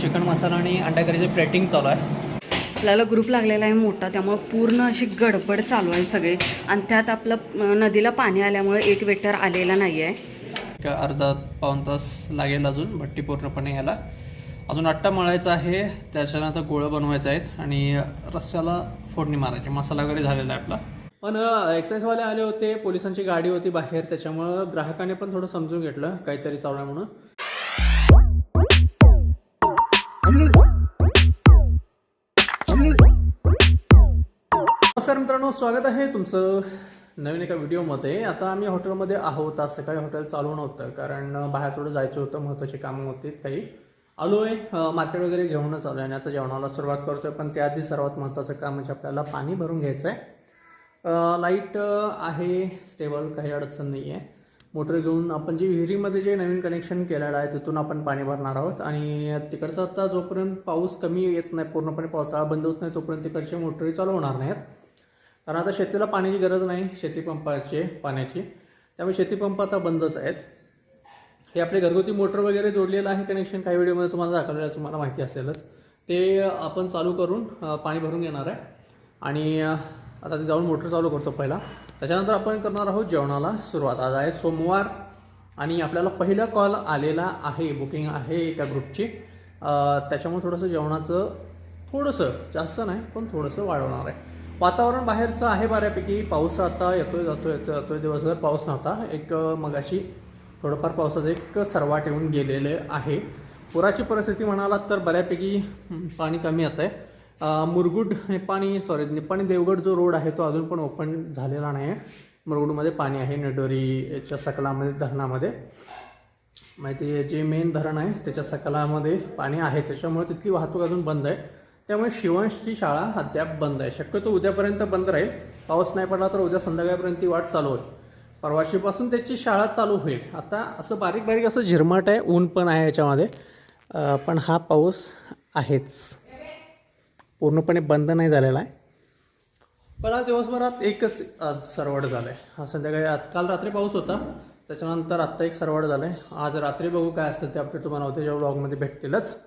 Chicken मसाला आणि अंडा करीचं plating चालू आहे. आपल्याला ग्रुप लागलेला आहे मोठा त्यामुळं पूर्ण अशी गडबड चालू आहे सगळे. आणि त्यात आपलं नदीला पाणी आल्यामुळे एक वेटर आलेला नाही आहे एक अर्धा पाऊन तास लागेल अजून भट्टी पूर्णपणे ह्याला. अजून आट्टा मळायचा आहे त्याच्यानंतर गोळं बनवायचं आहेत आणि रस्स्याला फोडणी मारायची. मसाला वगैरे झालेला आहे आपला. पण एक्साईजवाले आले होते पोलिसांची गाडी होती बाहेर त्याच्यामुळं ग्राहकाने पण थोडं समजून घेतलं काहीतरी चालू आहे म्हणून. नमस्कार मित्रांनो स्वागत आहे तुमचं नवीन एका व्हिडिओमध्ये. आता आम्ही हॉटेलमध्ये आहोत. आज सकाळी हॉटेल चालू नव्हतं कारण बाहेर थोडं जायचं होतं महत्त्वाची कामं होती काही आलो आहे मार्केट वगैरे जेवणच आलो आहे आणि आता जेवणाला सुरुवात करतो आहे पण त्याआधी सर्वात महत्त्वाचं काम म्हणजे आपल्याला पाणी भरून घ्यायचं आहे लाइट आहे स्टेबल काही अडचण नाही आहे मोटर घेऊन आपण जी विहिरीमध्ये जे नवीन कनेक्शन केलेलं आहे तिथून आपण पाणी भरणार आहोत. आणि तिकडचा आता जोपर्यंत पाऊस कमी येत नाही पूर्णपणे पावसाळा बंद होत नाही तोपर्यंत तिकडचे मोटरी चालू होणार नाहीत. कारण आता शेतीला पाण्याची गरज नाही शेतीपंपाचे पाण्याची. त्यामुळे शेतीपंप आता बंदच आहेत. हे आपले घरगुती मोटर वगैरे जोडलेलं आहे कनेक्शन काही व्हिडिओमध्ये तुम्हाला दाखवलेलं आहे तुम्हाला माहिती असेलच. ते आपण चालू करून पाणी भरून घेणार आहे. आणि आता ते जाऊन मोटर चालू करतो पहिला. त्याच्यानंतर आपण करणार आहोत जेवणाला सुरुवात. आज आहे सोमवार आणि आपल्याला पहिला कॉल आलेला आहे बुकिंग आहे एका ग्रुपची त्याच्यामुळे थोडंसं जेवणाचं थोडंसं जास्त नाही पण थोडंसं वाढवणार आहे. वातावरण बाहेरचं आहे बऱ्यापैकी. पाऊस आता येतोय जातोय येतोय जातोय. दिवसभर पाऊस नव्हता. एक मगाशी थोडंफार पावसाचं एक सरवाट येऊन गेलेले आहे. पुराची परिस्थिती म्हणालात तर बऱ्यापैकी पाणी कमी येत आहे मुरगुड निपाणी सॉरी निपाणी देवगड जो रोड आहे तो अजून पण ओपन झालेला नाही आहे मुरगुडमध्ये पाणी आहे निडोरीच्या सकलामध्ये धरणामध्ये. माहिती आहे जे मेन धरण आहे त्याच्या सकलामध्ये पाणी आहे. त्याच्यामुळे तिथली वाहतूक अजून बंद आहे. त्यामुळे शिवांशची शाळा अद्याप बंद आहे. शक्यतो उद्यापर्यंत बंद राहील. पाऊस नाही पडला तर उद्या संध्याकाळपर्यंत ती वाट चालू होईल. परवाशीपासून त्याची शाळा चालू होईल. आता असं बारीक बारीक असं झिरमाट आहे. ऊन पण आहे याच्यामध्ये. पण हा पाऊस आहेच. पूर्णपणे बंद नाही झालेला आहे. पण आज दिवसभरात एकच आज सरवड झालं आहे हा संध्याकाळी आज काल रात्री पाऊस होता. त्याच्यानंतर आत्ता एक सरवड झालं आहे आज रात्री बघू काय असतं ते आपले तुम्हाला होते. जेव्हा ब्लॉगमध्ये भेटतीलच.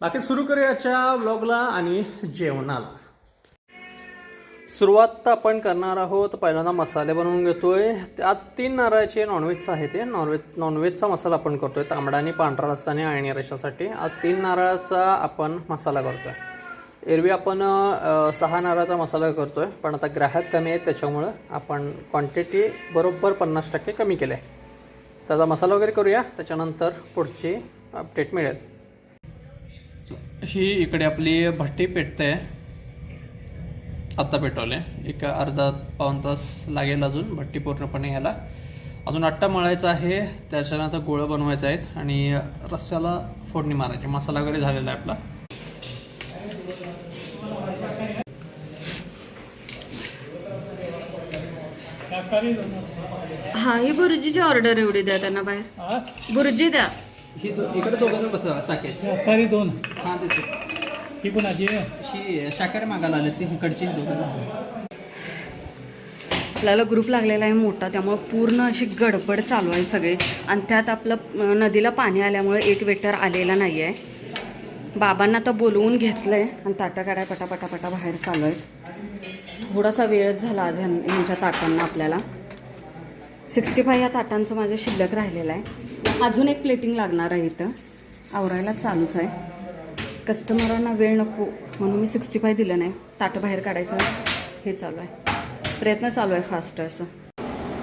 बाकी सुरू करूयाच्या व्लॉगला आणि जेवणाला. सुरुवात आपण करणार आहोत. पहिल्यांदा मसाले बनवून घेतोय. आज तीन नारळाचे नॉनव्हेजचं आहे ते नॉनव्हेज नॉनव्हेजचा मसाला आपण करतोय. तांबडा आणि पांढरा रस्सा आणि अळणी रशासाठी. आज तीन नारळाचा आपण मसाला करतोय. एरवी आपण सहा नारळाचा मसाला करतोय. पण आता ग्राहक कमी आहेत त्याच्यामुळं आपण क्वांटिटी बरोबर पन्नास टक्के कमी केले त्याचा मसाला वगैरे करूया. त्याच्यानंतर पुढची अपडेट मिळेल. ही इकडे आपली भट्टी पेटते. आत्ता पेटवले. एक अर्धा पाऊन तास लागेल अजून भट्टी पूर्णपणे ह्याला. अजून आट्टा मळायचा आहे त्याच्यानंतर गोळं बनवायचं आहेत आणि रस्स्याला फोडणी मारायची. मसाला वगैरे झालेला आहे आपला. हा ही बुर्जीची ऑर्डर एवढी द्या त्यांना बाहेर. बुर्जी द्या. ही दो इकडे दोघं जण साकेत. दोन. हां देतो ही कोणाची आहे? शी शाकाहारी मागायला आले ते इकडची दोघं जण. आपल्याला ग्रुप लागलेला आहे मोठा त्यामुळं पूर्ण अशी गडबड चालू आहे सगळे. आणि त्यात आपलं अं, नदीला पाणी आल्यामुळे एक वेटर आलेला नाही आहे बाबांना तर बोलवून घेतलं आहे आणि ताटा काढाय पटापटापटा बाहेर चालू आहे थोडासा वेळच झाला आज ह्यां ह्यांच्या ताटांना आपल्याला. सिक्स्टी फाय या ताटांचं माझं शिल्लक राहिलेलं आहे. अजून एक प्लेटिंग लागणार आहे इथं. आवरायला चालूच आहे. कस्टमरांना वेळ नको म्हणून मी सिक्स्टी फाय दिलं नाही. ताटं बाहेर काढायचं हे चालू आहे. प्रयत्न चालू आहे फास्ट असं.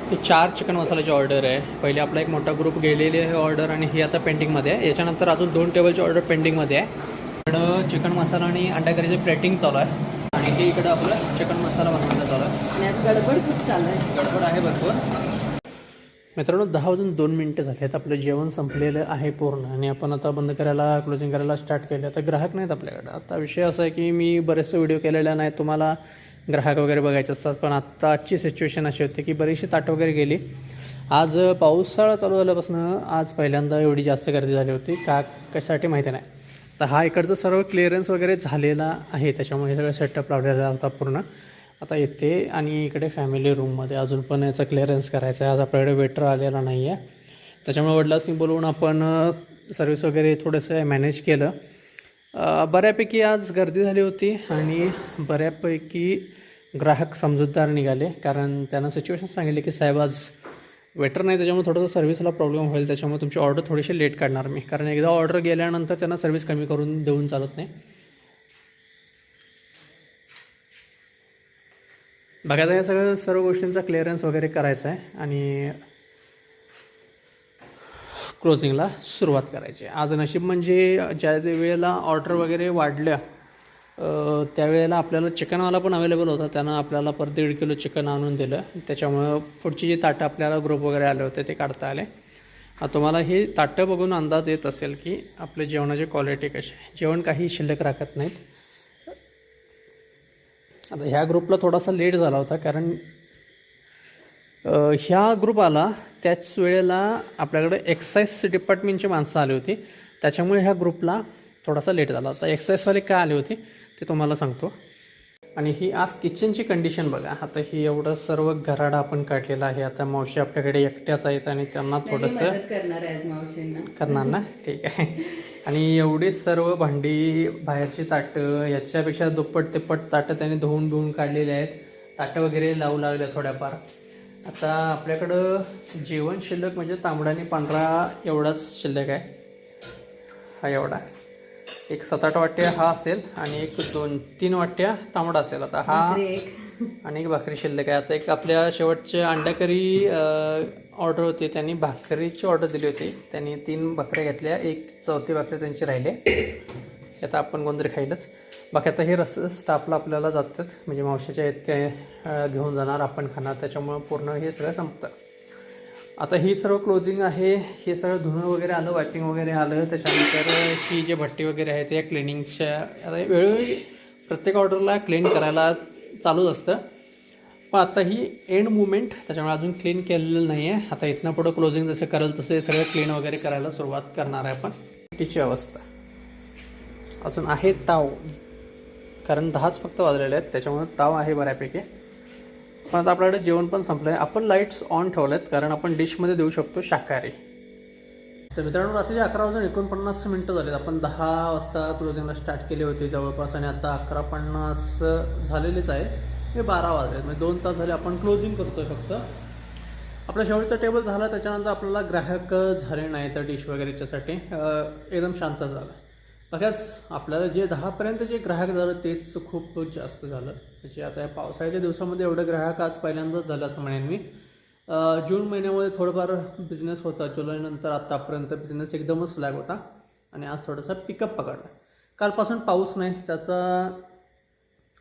ही चार चिकन मसाल्याची ऑर्डर आहे. पहिले आपला एक मोठा ग्रुप गेलेली आहे ऑर्डर आणि ही आता पेंटिंगमध्ये आहे. याच्यानंतर अजून दोन टेबलची ऑर्डर पेंटिंगमध्ये आहे. इकडं चिकन मसाला आणि अंडा करीचे प्लेटिंग चालू आहे. आणि हे इकडं आपलं चिकन मसाला बनवायला चालू आहे. गडबड खूप चालू आहे. गडबड आहे भरपूर. मित्रांनो दहा वाजून दोन मिनटं झाले आहेत. आपलं जेवण संपलेलं आहे पूर्ण आणि आपण आता बंद करायला क्लोजिंग करायला स्टार्ट केलं. आता ग्राहक नाहीत आपल्याकडे. आता विषय असा आहे की मी बरेचसे व्हिडिओ केलेला नाही तुम्हाला ग्राहक वगैरे बघायचे असतात पण आत्ता आजची सिच्युएशन अशी होती की बरीचशी ताट वगैरे गेली. आज पावसाळा चालू झाल्यापासून आज पहिल्यांदा एवढी जास्त गर्दी झाली होती. का कशासाठी माहिती नाही. तर हा इकडचं सर्व क्लिअरन्स वगैरे झालेला आहे. त्याच्यामुळे सगळं सेटअप लावलेला होता पूर्ण. आता येते आणि इकडे फॅमिली रूममध्ये अजून पण याचा क्लिअरन्स करायचा आहे. आज आपल्याकडे वेटर आलेला नाही आहे त्याच्यामुळे वडिलासनी बोलवून आपण सर्विस वगैरे थोडंसं मॅनेज केलं. बऱ्यापैकी आज गर्दी झाली होती आणि बऱ्यापैकी ग्राहक समजूतदार निघाले. कारण त्यांना सिच्युएशन सांगितले की साहेब आज वेटर नाही त्याच्यामुळे थोडंसं सर्व्हिसला प्रॉब्लेम होईल. त्याच्यामुळे तुमची ऑर्डर थोडीशी लेट काढणार मी. कारण एकदा ऑर्डर गेल्यानंतर त्यांना सर्व्हिस कमी करून देऊन चालत नाही. बघा आता या सगळं सर्व गोष्टींचा क्लिअरन्स वगैरे करायचा आहे आणि क्लोजिंगला सुरुवात करायची आहे. आज नशीब म्हणजे ज्या वेळेला ऑर्डर वगैरे वाढल्या त्यावेळेला आपल्याला चिकनवाला पण अवेलेबल होता. त्यानं आपल्याला पर दीड किलो चिकन आणून दिलं. त्याच्यामुळं पुढची जी ताटं आपल्याला ग्रुप वगैरे आले होते ते काढता आले. तुम्हाला हे ताटं बघून अंदाज येत असेल की आपल्या जेवणाची क्वालिटी कशी आहे. जेवण काही शिल्लक राखत नाहीत. आता ह्या ग्रुपला थोडासा लेट झाला होता कारण ह्या ग्रुप आला त्याच वेळेला आपल्याकडे एक्साईज डिपार्टमेंटची माणसं आली होती. त्याच्यामुळे ह्या ग्रुपला थोडासा लेट झाला. होता एक्साईजवाले का आले होते ते तुम्हाला सांगतो. आणि ही आज किचनची कंडिशन बघा. आता ही एवढं सर्व घराडा आपण काढलेला आहे. आता मावशी आपल्याकडे एकट्याच आहेत आणि त्यांना थोडंसं करणार ना? ठीक आहे. आणि एवढी सर्व भांडी बाहेरची ताटं याच्यापेक्षा दुप्पट तिप्पट ताटं त्याने धुवून धुवून काढलेले आहेत. ताटं वगैरे लावू लागले थोड्याफार. आता आपल्याकडं जेवण शिल्लक म्हणजे तांबडा आणि पांढरा एवढाच शिल्लक आहे. हा एवढा. एक सात आठ वाट्या हा असेल आणि एक दोन तीन वाट्या तांबडा असेल. आता हा आणि एक भाकरी शिल्लक आहे. आता एक आपल्या शेवटचे अंडाकरी ऑर्डर होती. त्यांनी भाकरीची ऑर्डर दिली होती. त्यांनी तीन भाकऱ्या घेतल्या. एक चौथी भाकरी त्यांची राहिले. आता आपण कोणतरी खाईलच. बाकी आता हे रस स्टाफला आपल्याला जातात. म्हणजे मावशीच्या आहेत ते घेऊन जाणार. आपण खाणार. त्याच्यामुळं पूर्ण हे सगळं संपतं. आता ही सर्व क्लोजिंग आहे. हे सगळं धुणं वगैरे आलं वायपिंग वगैरे आलं. त्याच्यानंतर ही जे भट्टी वगैरे आहेत ते क्लिनिंगच्या आता वेळोवेळी प्रत्येक ऑर्डरला क्लीन करायला चालूच असतं. पण आता ही एंड मुवमेंट त्याच्यामुळे अजून क्लीन केलेलं नाही आहे आता इथनं पुढं क्लोजिंग जसं करेल तसे सगळं क्लीन वगैरे करायला सुरुवात करणार आहे आपण. तिची अवस्था. अजून आहे ताव. कारण दहाच फक्त वाजलेले आहेत त्याच्यामुळे ताव आहे बऱ्यापैकी. पण आता आपल्याकडे जेवण पण संपलं आहे आपण लाईट्स ऑन ठेवलेत कारण आपण डिशमध्ये देऊ शकतो शाकाहारी. तर मित्रांनो रात्री अकरा वाजून एकोणपन्नास मिनटं झालेत. आपण दहा वाजता क्लोजिंगला स्टार्ट केली होती जवळपास आणि आता अकरा पन्नास झालेलीच आहे. हे बारा वाजले म्हणजे दोन तास झाले आपण क्लोजिंग करतोय फक्त. आपला शेवटचा टेबल झाला त्याच्यानंतर आपल्याला ग्राहक झाले नाही तर डिश वगैरेच्यासाठी एकदम शांत झालं. बघाच आपल्याला जे दहापर्यंत जे ग्राहक झालं तेच खूप जास्त झालं. त्याचे आता या पावसाळ्याच्या दिवसामध्ये एवढं ग्राहक आज पहिल्यांदाच झालं असं म्हणेन मी. जून महिन्यामध्ये थोडंफार बिझनेस होता. जुलैनंतर आत्तापर्यंत बिझनेस एकदमच स्लॅग होता. आणि आज थोडासा पिकअप पकडला. कालपासून पाऊस नाही. त्याचा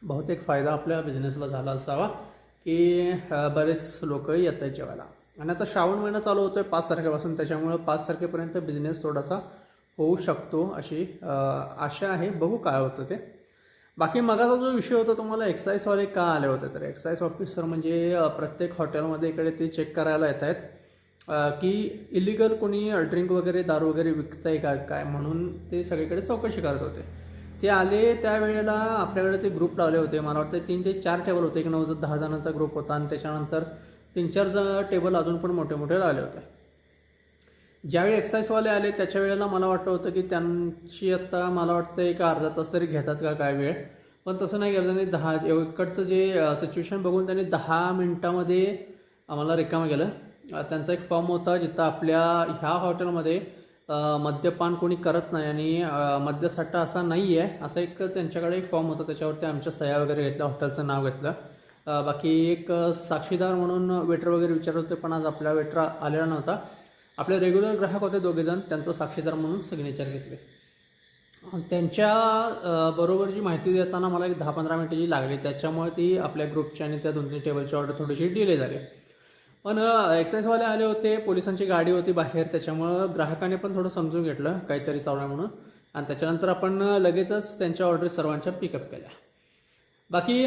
बहुतेक फायदा आपल्या बिझनेसला झाला असावा की बरेच लोक येत आहेत जेवायला. आणि आता श्रावण महिना चालू होतो आहे पाच तारखेपासून. त्याच्यामुळं पाच तारखेपर्यंत बिझनेस थोडासा होऊ शकतो अशी आशा आहे. बघू काय होतं ते. बाकी मगाचा जो विषय होता तुम्हाला एक्साईजवाले का आले होते तर एक्साईज ऑफिसर म्हणजे प्रत्येक हॉटेलमध्ये इकडे ते चेक करायला येत आहेत की इलिगल कोणी ड्रिंक वगैरे दारू वगैरे विकतंय का काय म्हणून ते सगळीकडे चौकशी करत होते. ते आले त्यावेळेला आपल्याकडे ते ग्रुप लावले होते. मला वाटतं तीन ते चार टेबल होते. एक नऊ दहा जणांचा ग्रुप होता आणि त्याच्यानंतर तीन चार टेबल अजून पण मोठे मोठे लावले होते. ज्यावेळी एक्साईजवाले आले त्याच्या वेळेला मला वाटलं होतं की त्यांची आत्ता मला वाटतं एक अर्धा तास तरी घेतात का काय वेळ. पण तसं नाही केलं त्यांनी दहा इकडचं जे सिच्युएशन बघून त्यांनी दहा मिनटामध्ये आम्हाला रिकामं केलं. त्यांचा एक फॉर्म होता जिथं आपल्या ह्या हॉटेलमध्ये मद्यपान कोणी करत नाही आणि मद्यसाठा असा नाही आहे असा एक त्यांच्याकडे एक फॉर्म होता. त्याच्यावरती आमच्या सह्या वगैरे घेतल्या हॉटेलचं नाव घेतलं. बाकी एक साक्षीदार म्हणून वेटर वगैरे विचारत होते पण आज आपला वेटर आलेला नव्हता. आपले रेग्युलर ग्राहक होते दोघेजण त्यांचं साक्षीदार म्हणून सिग्नेचर घेतले. त्यांच्या बरोबरची बरोबर जी माहिती देताना मला एक दहा पंधरा मिनटं जी लागली त्याच्यामुळे ती आपल्या ग्रुपची आणि त्या दोन तीन टेबलची ऑर्डर थोडीशी डिले झाली. पण एक्साईजवाले आले होते पोलिसांची गाडी होती बाहेर त्याच्यामुळं ग्राहकाने पण थोडं समजून घेतलं काहीतरी चालू आहे म्हणून. आणि त्याच्यानंतर आपण लगेचच त्यांच्या ऑर्डर सर्वांच्या पिकअप केल्या. बाकी